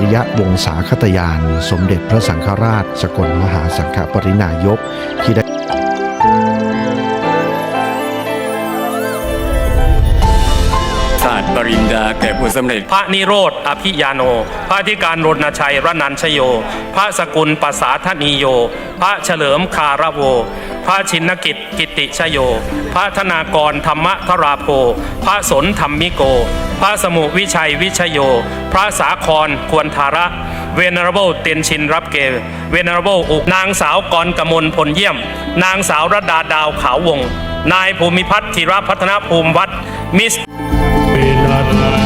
ริยวงศาคตยาน สมเด็จพระสังฆราช สกลมหาสังฆปรินายกที่ได้ ปริญญาแก่ผู้สำเร็จ พระนิโรธอภิยาโน พระธิการรณชัยรนันชโย พระสกุลปัสสาธนีโย พระเฉลิมคาระโว พระชินกิจกิติชโย พระธนากรธรรมธราโพพระสนธรรมิโก พระสมุวิชัยวิชโย พระสาครควรธาระเวนรเบิลเตียนชินรับเกเวนรเบิลอุกนางสาวกรกมลพลเยี่ยม นางสาวรดาดาวขาววง นายภูมิพัฒน์ธีรพัฒนภูมิวัฒน์มิส ปิ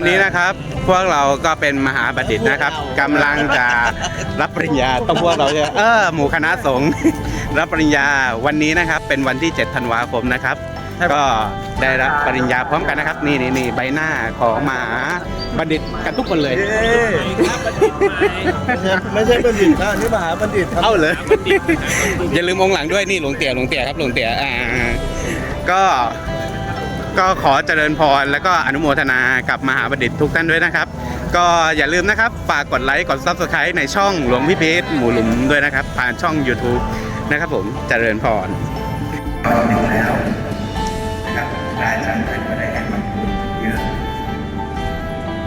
อนนี้นะครับพวกเราก็เป็นมหาบัณฑิตนะครับกำลังจะรับปริญญาต้องพวกเราเนี่ยเออหมู่คณะสงฆ์รับปริญญาวันนี้นะครับเป็นวันที่7ธันวาคมนะครับ ก็ได้รับปริญญาพร้อมกันนะครับ นี่นี่นี่ใบหน้าของมหาบัณฑิตกันทุกคนเลย ไม่ใช่บัณฑิตนะนี่มหาบัณฑิตครับเอ้าเลยอย่าลืมองค์หลังด้วยนี่หลวงเตี่ยหลวงเตี่ยครับหลวงเตี่ยอ่าก็ ก็ขอเจริญพรแล้วก็อนุโมทนากับมหาบัณฑิตทุกท่านด้วยนะครับ ก็อย่าลืมนะครับฝากกดไลค์กด Subscribe ในช่องหลวงพี่เพชรหมู่หลุมด้วยนะครับ ผ่านช่อง YouTube นะครับผมเจริญพรนหนึ่งแล้วนะครับอาจารย์ท่านก็ได้ให้ความรู้เยอะ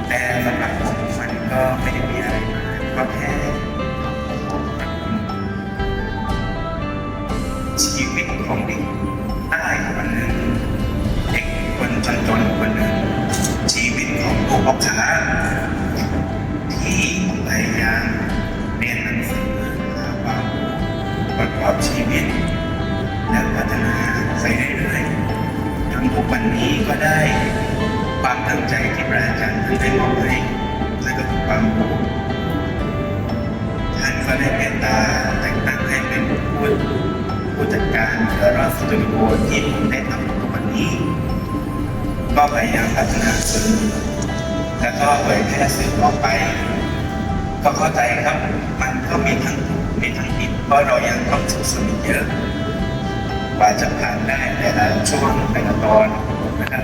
แต่สำหรับผมมันก็ไม่ วันนี้ก็ได้ความตั้งใจที่พระอาจารย์ท่านได้มอบให้และก็ความรู้ท่านก็ได้เมตตาแต่งตั้งให้เป็นผู้ผู้จัดการเดอะรอสตูดิโอที่ผมได้ทำอยู่ทุกวันนี้ ก็พยายามพัฒนาสื่อแล้วก็เผยแพร่สื่อออกไป ก็เข้าใจครับมันก็มีทั้งมีทั้งผิดเพราะเรายังต้องศึกษาอีกเยอะ ว่าจะผ่านได้แต่ละช่วงแต่ละตอนนะครับ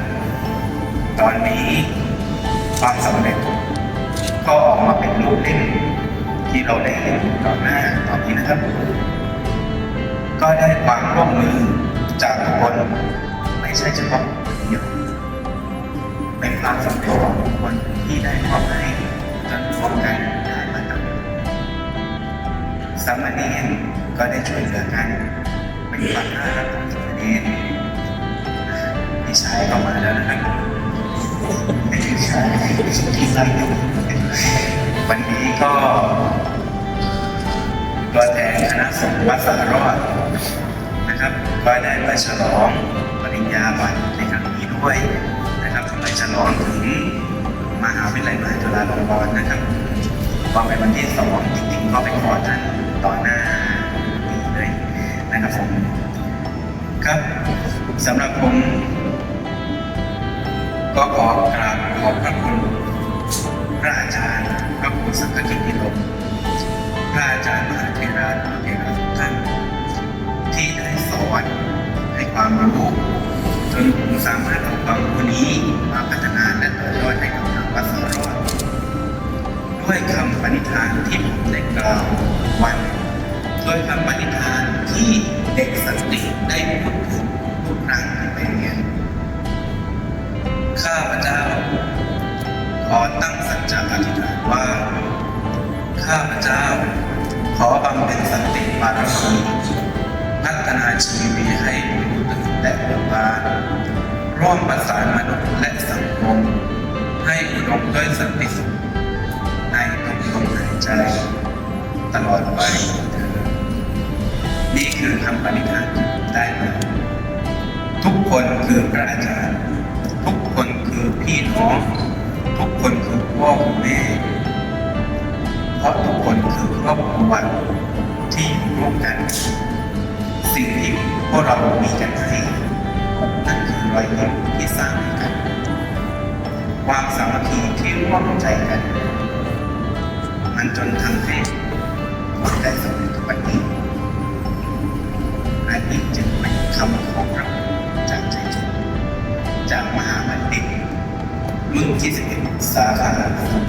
ตอนนี้ความสำเร็จก็ออกมาเป็นรูปเล่มที่เราได้เห็นต่อหน้าตอนนี้นะครับ ก็ได้ความร่วมมือจากทุกคนไม่ใช่เฉพาะเดียวเป็นความสำเร็จของทุกคนที่ได้มอบให้จนร่วมกันได้มาทำสามเณรก็ได้ช่วยเหลือกัน เป็นความน่ารักของสามเณรพี่ชายก็มาแล้วนะครับใช่วันนี้ก็ตัวแทนคณะสงฆ์วัดสารอดนะครับก็ได้ไปฉลองปริญญาบัตรในครั้งนี้ด้วยนะครับไปฉลองถึงมหาวิทยาลัยมหาจุฬาลงกรณ์นะครับก็เป็นวันที่สองจริงๆก็ไปขอท่านต่อหน้าเลยนะครับผม ครับสำหรับผม ก็ขอกราบขอบพระคุณพระอาจารย์พระครูสังฆกิติลมพระอาจารย์มหาเทราเทราทุกท่านที่ได้สอนให้ความรู้จนผมสามารถเอาความรู้นี้มาพัฒนาและต่อยอดให้กับทางวัดสรอดด้วยคำปณิธานที่ผมได้กล่าววันด้วยคำปณิธานที่ ด็กสันติได้พูดถึงทุกครั้งที่ไปเรียนข้าพเจ้าขอตั้งสัจจะอธิษฐานว่า ข้าพเจ้า ขอบำเพ็ญสันติบารมีพัฒนาชีวิตให้รู้ตื่นแต่เบิกบานร่วมประสานมนุษย์และสังคม ให้อุดมด้วยสันติสุขในทุกลมหายใจตลอดไป นี่คือคำปณิธานที่ผมได้มาทุกคนคือพระอาจารย์ ทุกคนคือพี่น้อง ทุกคนคือพ่อคุณแม่เพราะทุกคนคือครอบครัวที่อยู่ร่วมกัน สิ่งที่พวกเรามีกันให้นั่นคือรอยยิ้มที่สร้างกัน ความสามัคคีที่ร่วมใจกัน มันจนทำให้เราได้สำเร็จทุกวันนี้ 11สาขาสมเด็จ